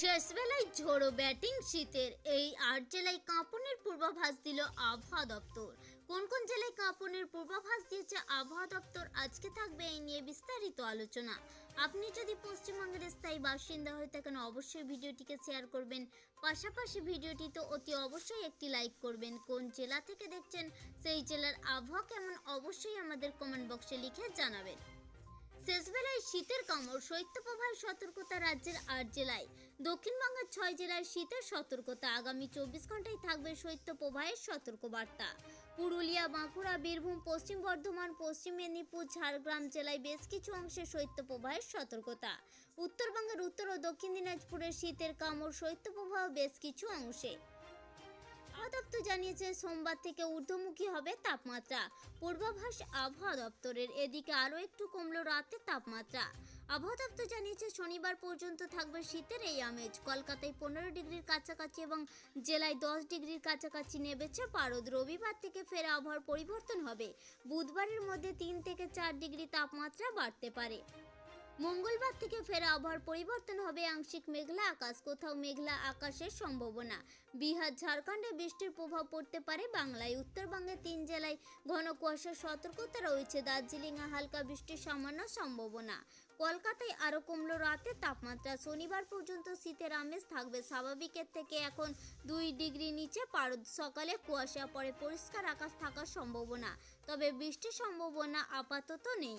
শেষবেলায় ঝোড়ো ব্যাটিং শীতের এই আট জেলায় কাঁপনের পূর্বাভাস দিল আবহাওয়া দপ্তর। কোন কোন জেলায় কাঁপনের পূর্বাভাস দিয়েছে আবহাওয়া দপ্তর? আজকে থাকবে এই নিয়ে বিস্তারিত আলোচনা। আপনি যদি পশ্চিমবঙ্গের স্থায়ী বাসিন্দা হয়ে থাকেন, অবশ্যই ভিডিওটিকে শেয়ার করবেন। পাশাপাশি ভিডিওটি তো অতি অবশ্যই একটি লাইক করবেন। কোন জেলা থেকে দেখছেন, সেই জেলার আবহাওয়া কেমন, অবশ্যই আমাদের কমেন্ট বক্সে লিখে জানাবেন। শেষবেলায় শীতের কামড় শৈত্যপ্রবাহের সতর্কতা রাজ্যের আট জেলায়। দক্ষিণবঙ্গের ছয় জেলায় শীতের সতর্কতা। আগামী চব্বিশ ঘন্টায় থাকবে শৈত্যপ্রবাহের সতর্কবার্তা। পুরুলিয়া, বাঁকুড়া, বীরভূম, পশ্চিম বর্ধমান, পশ্চিম মেদিনীপুর, ঝাড়গ্রাম জেলায় বেশ কিছু অংশে শৈত্যপ্রবাহের সতর্কতা। উত্তরবঙ্গের উত্তর ও দক্ষিণ দিনাজপুরের শীতের কামড় শৈত্যপ্রবাহ বেশ কিছু অংশে। আবহাওয়া দপ্তর জানিয়েছে সোমবার থেকে ঊর্ধ্বমুখী হবে তাপমাত্রা। পূর্বাভাস আবহাওয়া দপ্তরের। এদিকে আরও একটু কমলো রাতের তাপমাত্রা। আবহাওয়া দপ্তর জানিয়েছে শনিবার পর্যন্ত থাকবে শীতের এই আমেজ। কলকাতায় পনেরো ডিগ্রির কাছাকাছি এবং জেলায় দশ ডিগ্রির কাছাকাছি নেমেছে পারদ। রবিবার থেকে ফের আবহাওয়ার পরিবর্তন হবে। বুধবারের মধ্যে তিন থেকে চার ডিগ্রি তাপমাত্রা বাড়তে পারে। মঙ্গলবার থেকে ফের আবহাওয়ার পরিবর্তন হবে। আংশিক মেঘলা আকাশ, কোথাও মেঘলা আকাশের সম্ভাবনা। বিহার, ঝাড়খণ্ডে বৃষ্টির প্রভাব পড়তে পারে বাংলায়। উত্তরবঙ্গের তিন জেলায় ঘন কুয়াশার সতর্কতা রয়েছে। দার্জিলিংয়ে হালকা বৃষ্টির সামান্য সম্ভাবনা। কলকাতায় আরও কমলো রাতের তাপমাত্রা। শনিবার পর্যন্ত শীতের আমেজ থাকবে। স্বাভাবিকের থেকে এখন দুই ডিগ্রি নিচে পারদ সকালে কুয়াশা, পরে পরিষ্কার আকাশ থাকার সম্ভাবনা। তবে বৃষ্টির সম্ভাবনা আপাতত নেই।